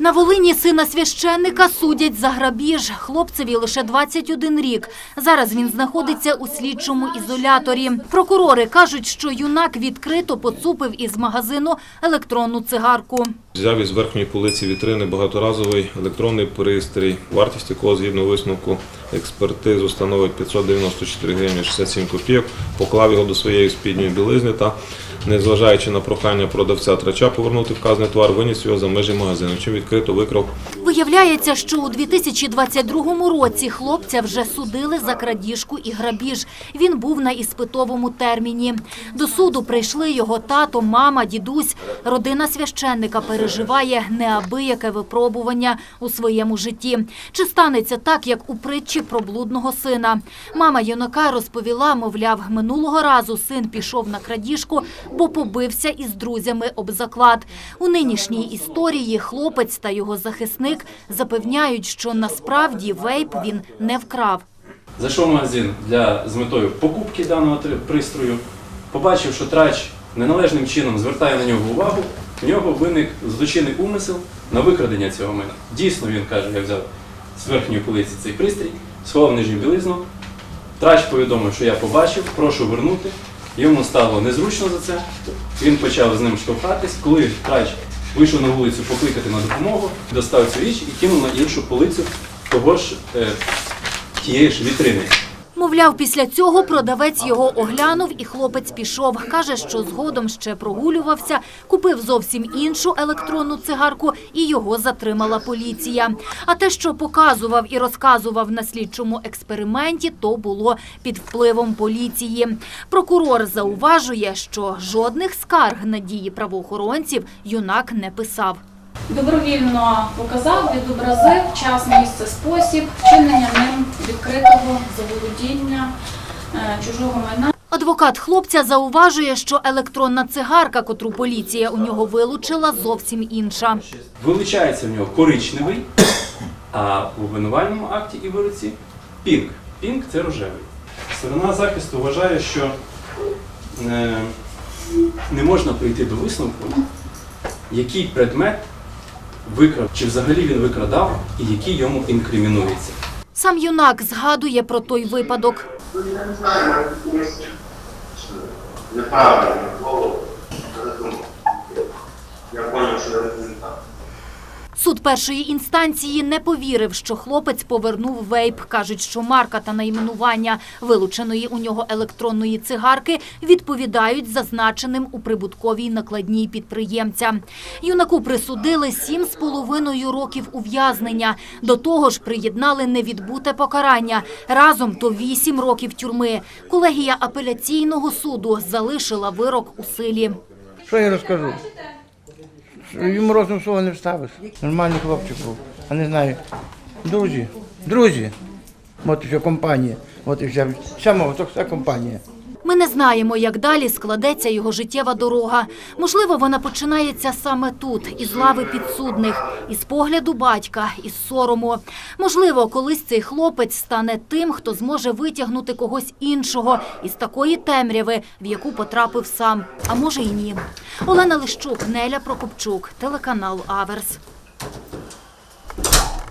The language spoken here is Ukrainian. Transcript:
На Волині сина священника судять за грабіж. Хлопцеві лише 21 рік. Зараз він знаходиться у слідчому ізоляторі. Прокурори кажуть, що юнак відкрито поцупив із магазину електронну цигарку. Взяв із верхньої полиці вітрини багаторазовий електронний пристрій, вартість якого згідно висновку експертизу становить 594 гривні 67 копійок, поклав його до своєї спідньої білизни та, незважаючи на прохання продавця трача повернути вказаний товар, виніс його за межі магазину, чим відкрито викрав Виявляється, що у 2022 році хлопця вже судили за крадіжку і грабіж. Він був на іспитовому терміні. До суду прийшли його тато, мама, дідусь. Родина священника переживає неабияке випробування у своєму житті. Чи станеться так, як у притчі про блудного сина? Мама юнака розповіла, мовляв, минулого разу син пішов на крадіжку, бо побився із друзями об заклад. У нинішній історії хлопець та його захисник запевняють, що насправді вейп він не вкрав. Зайшов в магазин для, з метою покупки даного пристрою, побачив, що трач неналежним чином звертає на нього увагу, в нього виник злочинний умисел на викрадення цього мина. Дійсно, він каже, я взяв з верхньої полиці цей пристрій, сховав нижню білизну. Трач повідомив, що я побачив, прошу вернути. Йому стало незручно за це. Він почав з ним штовхатись. Коли трач вийшов на вулицю покликати на допомогу, достав цю річ і кинув на іншу полицю того ж е, тієї ж вітрини. Мовляв, після цього продавець його оглянув і хлопець пішов. Каже, що згодом ще прогулювався, купив зовсім іншу електронну цигарку і його затримала поліція. А те, що показував і розказував на слідчому експерименті, то було під впливом поліції. Прокурор зауважує, що жодних скарг на дії правоохоронців юнак не писав. Добровільно показав, відобразив час, місце, спосіб вчинення ним відкритого заволодіння е, чужого майна. Адвокат хлопця зауважує, що електронна цигарка, котру поліція у нього вилучила, зовсім інша. Вилучається в нього коричневий, а у обвинувальному акті і вироці пінк. Пінк це рожевий. Сторона захисту вважає, що е, не можна прийти до висновку, який предмет викрав, чи взагалі він викрадав, і які йому інкримінуються. Сам юнак згадує про той випадок. неправильно. Я зрозумів, що я не так. Суд першої інстанції не повірив, що хлопець повернув вейп. Кажуть, що марка та найменування вилученої у нього електронної цигарки відповідають зазначеним у прибутковій накладній підприємця. Юнаку присудили сім з половиною років ув'язнення. До того ж приєднали невідбуте покарання. Разом то вісім років тюрми. Колегія апеляційного суду залишила вирок у силі. Що я розкажу? Йому розум слова не вставиш. Нормальний хлопчик був. А не знаю. Друзі, друзі. От вся компанія. От і вся, вся мова, то вся компанія. Ми не знаємо, як далі складеться його життєва дорога. Можливо, вона починається саме тут, із лави підсудних, із погляду батька, із сорому. Можливо, колись цей хлопець стане тим, хто зможе витягнути когось іншого із такої темряви, в яку потрапив сам. А може й ні. Олена Лищук, Неля Прокопчук, телеканал Аверс.